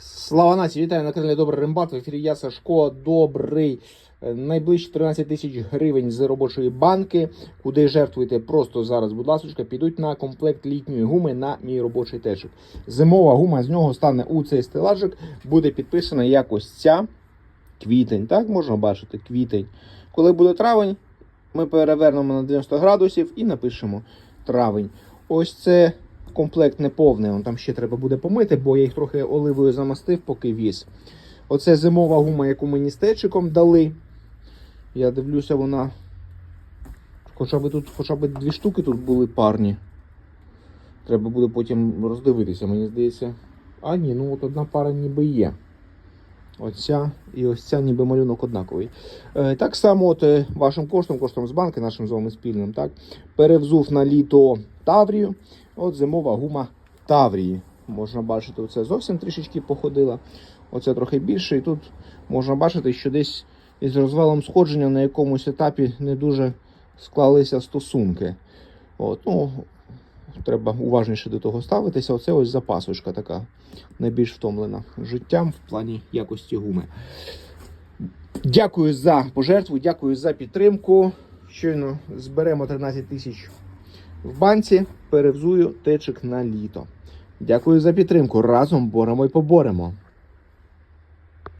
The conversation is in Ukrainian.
Слава нації, вітаю на каналі Добрий Рембат. В ефірі я Сашко. Добрий. Найближчі 13 тисяч гривень з робочої банки, куди жертвуєте просто зараз, будь ласка, підуть на комплект літньої гуми на мій робочий течик. Зимова гума з нього стане у цей стелажик, буде підписана як ось ця квітень. Так, можна бачити, квітень. Коли буде травень, ми перевернемо на 90 градусів і напишемо травень. Ось це комплект не повний, он там ще треба буде помити, бо я їх трохи оливою замастив, поки віз. Оце зимова гума, яку мені з течиком дали. Я дивлюся, вона. Хоча б тут хоча б дві штуки тут були парні. Треба буде потім роздивитися, мені здається. А, ні, ну от одна пара ніби є. Оця і ось ця ніби малюнок однаковий. Е, так само, от е, вашим коштом, коштом з банки, нашим з вами спільним, так, перевзув на літо Таврію. От зимова гума Таврії. Можна бачити, оце зовсім трішечки походила. Оце трохи більше. І тут можна бачити, що десь із розвалом сходження на якомусь етапі не дуже склалися стосунки. От, ну, треба уважніше до того ставитися. Оце ось запасочка така найбільш втомлена життям в плані якості гуми. Дякую за пожертву, дякую за підтримку. Щойно зберемо 13 тисяч в банці, перевзую течик на літо. Дякую за підтримку. Разом боремо і поборемо.